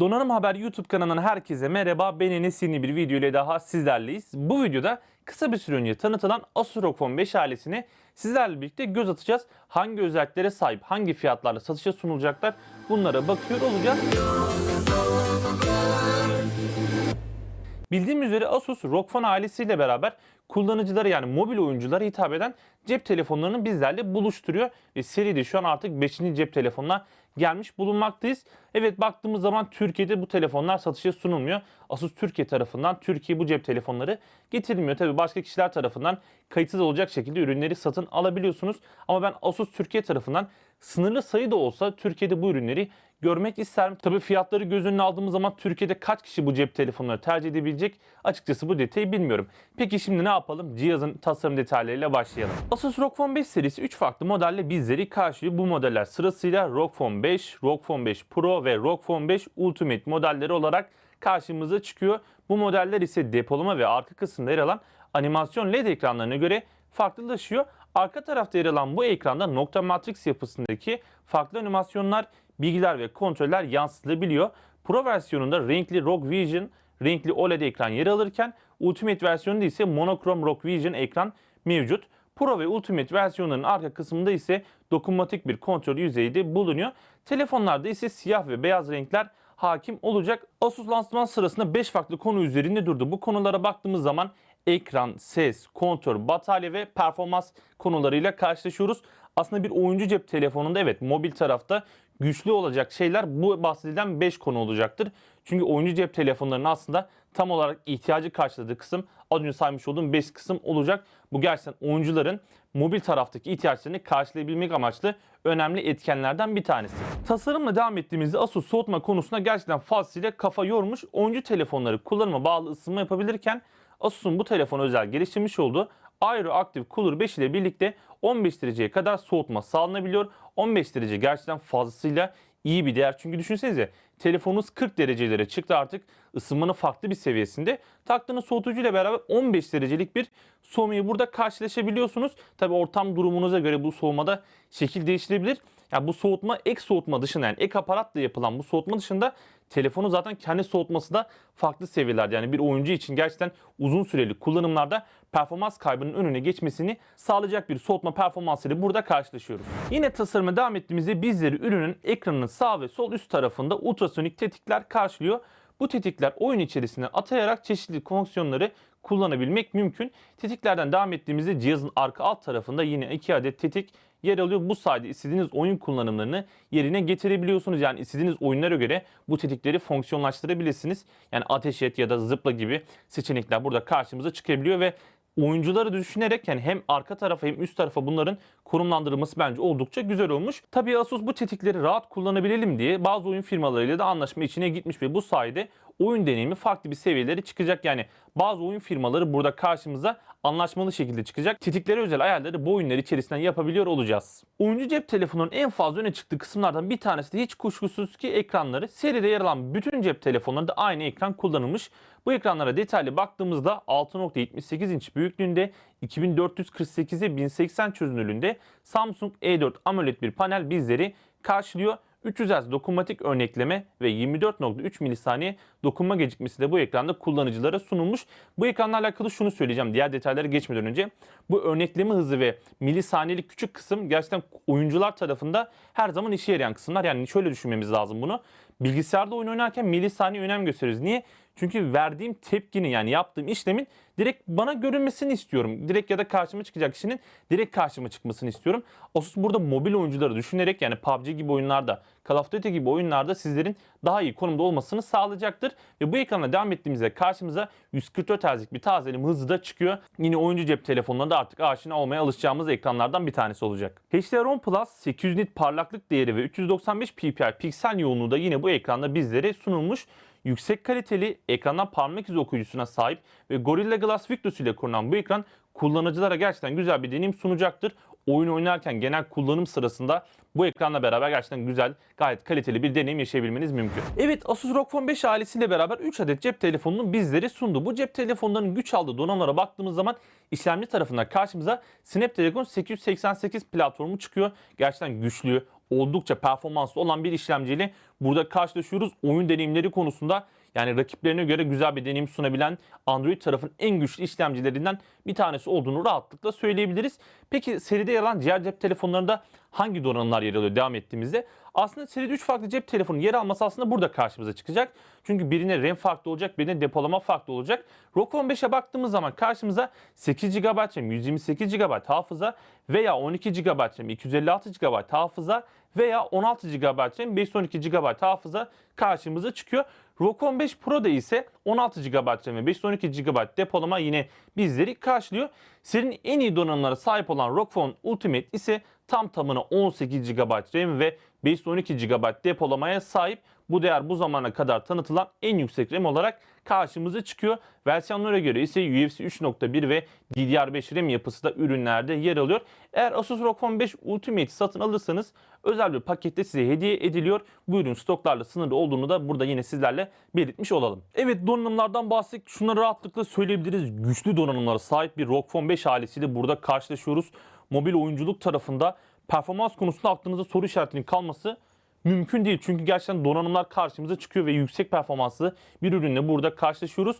Donanım Haber YouTube kanalından herkese merhaba. Ben Enes yeni bir video ile daha sizlerleyiz. Bu videoda kısa bir süre önce tanıtılan Asus ROG Phone 5 ailesine sizlerle birlikte göz atacağız. Hangi özelliklere sahip, hangi fiyatlarla satışa sunulacaklar bunlara bakıyor olacağız. Bildiğimiz üzere Asus ROG Phone ailesiyle beraber kullanıcılara yani mobil oyunculara hitap eden cep telefonlarını bizlerle buluşturuyor. Ve seride şu an artık 5. cep telefonuna gelmiş bulunmaktayız. Evet baktığımız zaman Türkiye'de bu telefonlar satışa sunulmuyor. Asus Türkiye tarafından Türkiye bu cep telefonları getirilmiyor. Tabi başka kişiler tarafından kayıtsız olacak şekilde ürünleri satın alabiliyorsunuz. Ama ben Asus Türkiye tarafından sınırlı sayıda olsa Türkiye'de bu ürünleri görmek isterim. Tabi fiyatları göz önüne aldığımız zaman Türkiye'de kaç kişi bu cep telefonları tercih edebilecek açıkçası bu detayı bilmiyorum. Peki şimdi ne yapalım? Cihazın tasarım detaylarıyla başlayalım. Asus ROG Phone 5 serisi 3 farklı modelle bizleri karşılıyor. Bu modeller sırasıyla ROG Phone 5, ROG Phone 5 Pro ve ROG Phone 5 Ultimate modelleri olarak karşımıza çıkıyor. Bu modeller ise depolama ve arka kısımda yer alan animasyon LED ekranlarına göre farklılaşıyor. Arka tarafta yer alan bu ekranda nokta matrix yapısındaki farklı animasyonlar, bilgiler ve kontroller yansıtılabiliyor. Pro versiyonunda renkli ROG Vision, renkli OLED ekran yer alırken Ultimate versiyonunda ise monokrom ROG Vision ekran mevcut. Pro ve Ultimate versiyonlarının arka kısmında ise dokunmatik bir kontrol yüzeyi de bulunuyor. Telefonlarda ise siyah ve beyaz renkler hakim olacak. Asus lansman sırasında 5 farklı konu üzerinde durdu. Bu konulara baktığımız zaman ekran, ses, kontrol, batarya ve performans konularıyla karşılaşıyoruz. Aslında bir oyuncu cep telefonunda evet mobil tarafta güçlü olacak şeyler bu bahsedilen 5 konu olacaktır. Çünkü oyuncu cep telefonlarının aslında tam olarak ihtiyacı karşıladığı kısım az önce saymış olduğum 5 kısım olacak. Bu gerçekten oyuncuların mobil taraftaki ihtiyaçlarını karşılayabilmek amaçlı önemli etkenlerden bir tanesi. Tasarımla devam ettiğimizde Asus soğutma konusunda gerçekten fazlasıyla kafa yormuş. Oyuncu telefonları kullanıma bağlı ısınma yapabilirken Asus'un bu telefona özel geliştirmiş olduğu Aero Active Cooler 5 ile birlikte 15 dereceye kadar soğutma sağlanabiliyor. 15 derece gerçekten fazlasıyla iyi bir değer. Çünkü düşünsenize telefonunuz 40 derecelere çıktı artık ısınmanın farklı bir seviyesinde. Taktığınız soğutucu ile beraber 15 derecelik bir soğumayı burada karşılaşabiliyorsunuz. Tabi ortam durumunuza göre bu soğumada şekil değiştirebilir. Yani bu soğutma ek soğutma dışında yani ek aparatla yapılan bu soğutma dışında telefonu zaten kendi soğutması da farklı seviyelerde. Yani bir oyuncu için gerçekten uzun süreli kullanımlarda performans kaybının önüne geçmesini sağlayacak bir soğutma performansıyla burada karşılaşıyoruz. Yine tasarıma devam ettiğimizde bizleri ürünün ekranının sağ ve sol üst tarafında ultrasonik tetikler karşılıyor. Bu tetikler oyun içerisine atayarak çeşitli fonksiyonları kullanabilmek mümkün. Tetiklerden devam ettiğimizde cihazın arka alt tarafında yine iki adet tetik yer alıyor. Bu sayede istediğiniz oyun kullanımlarını yerine getirebiliyorsunuz. Yani istediğiniz oyunlara göre bu tetikleri fonksiyonlaştırabilirsiniz. Yani ateş et ya da zıpla gibi seçenekler burada karşımıza çıkabiliyor ve oyuncuları düşünerek yani hem arka tarafa hem üst tarafa bunların konumlandırılması bence oldukça güzel olmuş. Tabii Asus bu tetikleri rahat kullanabilelim diye bazı oyun firmalarıyla da anlaşma içine gitmiş ve bu sayede oyun deneyimi farklı bir seviyelere çıkacak. Yani bazı oyun firmaları burada karşımıza anlaşmalı şekilde çıkacak. Tetiklere özel ayarları bu oyunlar içerisinden yapabiliyor olacağız. Oyuncu cep telefonunun en fazla öne çıktığı kısımlardan bir tanesi de hiç kuşkusuz ki ekranları. Seride yer alan bütün cep telefonlarında aynı ekran kullanılmış. Bu ekranlara detaylı baktığımızda 6.78 inç büyüklüğünde 2448'e 1080 çözünürlüğünde Samsung E4 AMOLED bir panel bizleri karşılıyor. 300 Hz dokunmatik örnekleme ve 24.3 milisaniye dokunma gecikmesi de bu ekranda kullanıcılara sunulmuş. Bu ekranla alakalı şunu söyleyeceğim diğer detaylara geçmeden önce. Bu örnekleme hızı ve milisaniyelik küçük kısım gerçekten oyuncular tarafında her zaman işe yarayan kısımlar. Yani şöyle düşünmemiz lazım bunu. Bilgisayarda oyun oynarken milisaniye önem gösteriyoruz. Niye? Çünkü verdiğim tepkinin yani yaptığım işlemin direkt bana görünmesini istiyorum. Direkt ya da karşıma çıkacak kişinin direkt karşıma çıkmasını istiyorum. Asus burada mobil oyuncuları düşünerek yani PUBG gibi oyunlarda, Call of Duty gibi oyunlarda sizlerin daha iyi konumda olmasını sağlayacaktır. Ve bu ekranla devam ettiğimizde karşımıza 144 Hz'lik bir tazeleme hızı da çıkıyor. Yine oyuncu cep telefonlarında artık aşina olmaya alışacağımız ekranlardan bir tanesi olacak. HDR10 Plus 800 nit parlaklık değeri ve 395 ppi piksel yoğunluğu da yine bu ekranda bizlere sunulmuş yüksek kaliteli ekrandan parmak izi okuyucusuna sahip ve Gorilla Glass Victus ile kurulan bu ekran kullanıcılara gerçekten güzel bir deneyim sunacaktır. Oyun oynarken genel kullanım sırasında bu ekranla beraber gerçekten güzel, gayet kaliteli bir deneyim yaşayabilmeniz mümkün. Evet Asus ROG Phone 5 ailesiyle beraber 3 adet cep telefonunu bizlere sundu. Bu cep telefonlarının güç aldığı donanımlara baktığımız zaman işlemci tarafından karşımıza Snapdragon 888 platformu çıkıyor. Gerçekten güçlü, oldukça performanslı olan bir işlemciyle burada karşılaşıyoruz. Oyun deneyimleri konusunda yani rakiplerine göre güzel bir deneyim sunabilen Android tarafın en güçlü işlemcilerinden bir tanesi olduğunu rahatlıkla söyleyebiliriz. Peki seride yer alan diğer cep telefonlarında hangi donanımlar yer alıyor devam ettiğimizde? Aslında seride 3 farklı cep telefonu yer alması aslında burada karşımıza çıkacak. Çünkü birine RAM farklı olacak, birine depolama farklı olacak. ROG 15'e baktığımız zaman karşımıza 8 GB RAM, 128 GB hafıza veya 12 GB RAM, 256 GB hafıza veya 16 GB RAM, 512 GB hafıza karşımıza çıkıyor. ROG 15 Pro'da ise 16 GB RAM ve 512 GB depolama yine bizleri karşılıyor. Serinin en iyi donanımlara sahip olan ROG Phone Ultimate ise tam tamına 18 GB RAM ve 512 GB depolamaya sahip. Bu değer bu zamana kadar tanıtılan en yüksek RAM olarak karşımıza çıkıyor. Versiyonlara göre ise UFC 3.1 ve DDR5 RAM yapısı da ürünlerde yer alıyor. Eğer Asus ROG Phone 5 Ultimate satın alırsanız özel bir pakette size hediye ediliyor. Bu ürün stoklarla sınırlı olduğunu da burada yine sizlerle belirtmiş olalım. Evet donanımlardan bahsettik. Şunları rahatlıkla söyleyebiliriz. Güçlü donanımlara sahip bir ROG Phone 5 ailesiyle burada karşılaşıyoruz. Mobil oyunculuk tarafında performans konusunda aklınızda soru işaretinin kalması mümkün değil. Çünkü gerçekten donanımlar karşımıza çıkıyor ve yüksek performanslı bir ürünle burada karşılaşıyoruz.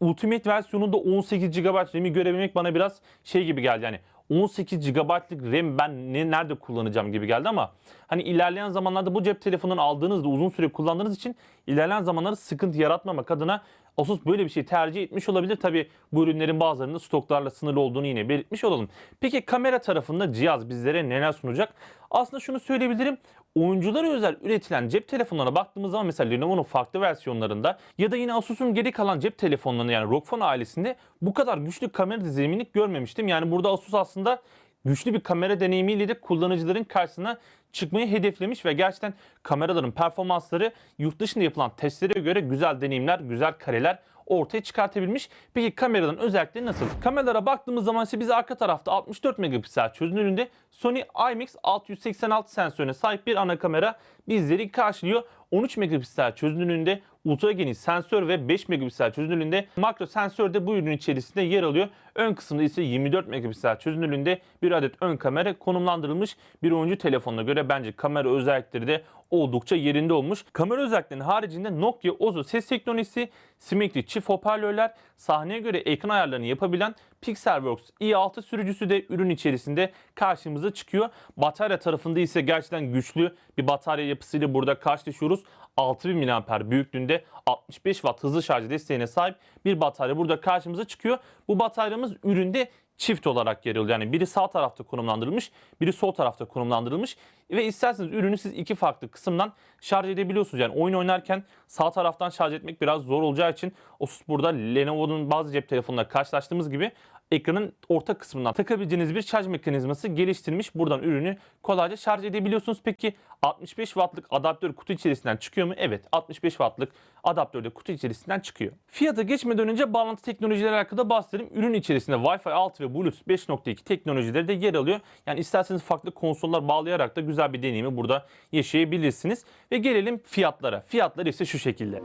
Ultimate versiyonunda 18 GB RAM'i görebilmek bana biraz şey gibi geldi. Yani 18 GB'lık RAM ben ne nerede kullanacağım gibi geldi ama hani ilerleyen zamanlarda bu cep telefonunu aldığınızda uzun süre kullandığınız için ilerleyen zamanlarda sıkıntı yaratmamak adına Asus böyle bir şey tercih etmiş olabilir. Tabi bu ürünlerin bazılarında stoklarla sınırlı olduğunu yine belirtmiş olalım. Peki kamera tarafında cihaz bizlere neler sunacak? Aslında şunu söyleyebilirim. Oyunculara özel üretilen cep telefonlarına baktığımız zaman mesela Lenovo'nun farklı versiyonlarında ya da yine Asus'un geri kalan cep telefonlarında yani ROG Phone ailesinde bu kadar güçlü kamera dizimini görmemiştim. Yani burada Asus aslında güçlü bir kamera deneyimiyle de kullanıcıların karşısına çıkmayı hedeflemiş ve gerçekten kameraların performansları yurt dışında yapılan testlere göre güzel deneyimler, güzel kareler ortaya çıkartabilmiş. Peki kameraların özellikleri nasıl? Kameralara baktığımız zaman ise biz arka tarafta 64 megapiksel çözünürlüğünde Sony IMX 686 sensörüne sahip bir ana kamera bizleri karşılıyor. 13 megapiksel çözünürlüğünde ultra geniş sensör ve 5 megapiksel çözünürlüğünde makro sensör de bu ürünün içerisinde yer alıyor. Ön kısımda ise 24 megapiksel çözünürlüğünde bir adet ön kamera konumlandırılmış. Bir oyuncu telefonuna göre bence kamera özellikleri de oldukça yerinde olmuş. Kamera özelliklerinin haricinde Nokia Ozo ses teknolojisi, simetri çift hoparlörler, sahneye göre ekran ayarlarını yapabilen Pixelworks i6 sürücüsü de ürün içerisinde karşımıza çıkıyor. Batarya tarafında ise gerçekten güçlü bir batarya yapısıyla burada karşılaşıyoruz. 6000 mAh büyüklüğünde 65 Watt hızlı şarj desteğine sahip bir batarya burada karşımıza çıkıyor. Bu bataryamız üründe çift olarak yer alıyor. Yani biri sağ tarafta konumlandırılmış, biri sol tarafta konumlandırılmış ve isterseniz ürünü siz iki farklı kısımdan şarj edebiliyorsunuz. Yani oyun oynarken sağ taraftan şarj etmek biraz zor olacağı için Asus burada Lenovo'nun bazı cep telefonlarıyla karşılaştığımız gibi ekranın orta kısmından takabileceğiniz bir şarj mekanizması geliştirmiş. Buradan ürünü kolayca şarj edebiliyorsunuz. Peki 65 wattlık adaptör kutu içerisinden çıkıyor mu? Evet 65 wattlık adaptör de kutu içerisinden çıkıyor. Fiyata geçmeden önce bağlantı teknolojileri hakkında bahsedelim. Ürün içerisinde Wi-Fi 6 ve Bluetooth 5.2 teknolojileri de yer alıyor. Yani isterseniz farklı konsollar bağlayarak da güzel bir deneyimi burada yaşayabilirsiniz. Ve gelelim fiyatlara. Fiyatlar ise şu şekilde.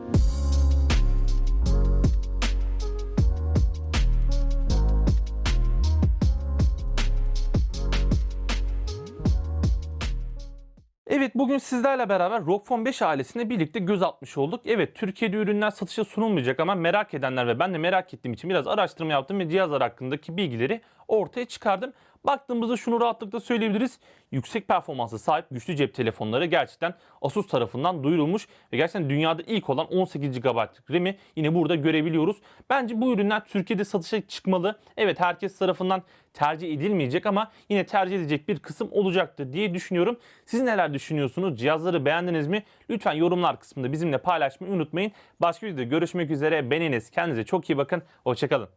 Evet bugün sizlerle beraber ROG Phone 5 ailesine birlikte göz atmış olduk. Evet Türkiye'de ürünler satışa sunulmayacak ama merak edenler ve ben de merak ettiğim için biraz araştırma yaptım ve cihazlar hakkındaki bilgileri ortaya çıkardım. Baktığımızda şunu rahatlıkla söyleyebiliriz. Yüksek performansa sahip güçlü cep telefonları gerçekten Asus tarafından duyurulmuş ve gerçekten dünyada ilk olan 18 GB'lık RAM'i yine burada görebiliyoruz. Bence bu ürünler Türkiye'de satışa çıkmalı. Evet herkes tarafından tercih edilmeyecek ama yine tercih edecek bir kısım olacaktır diye düşünüyorum. Siz neler düşünüyorsunuz? Cihazları beğendiniz mi? Lütfen yorumlar kısmında bizimle paylaşmayı unutmayın. Başka videoda görüşmek üzere. Ben. Kendinize çok iyi bakın. Hoşçakalın.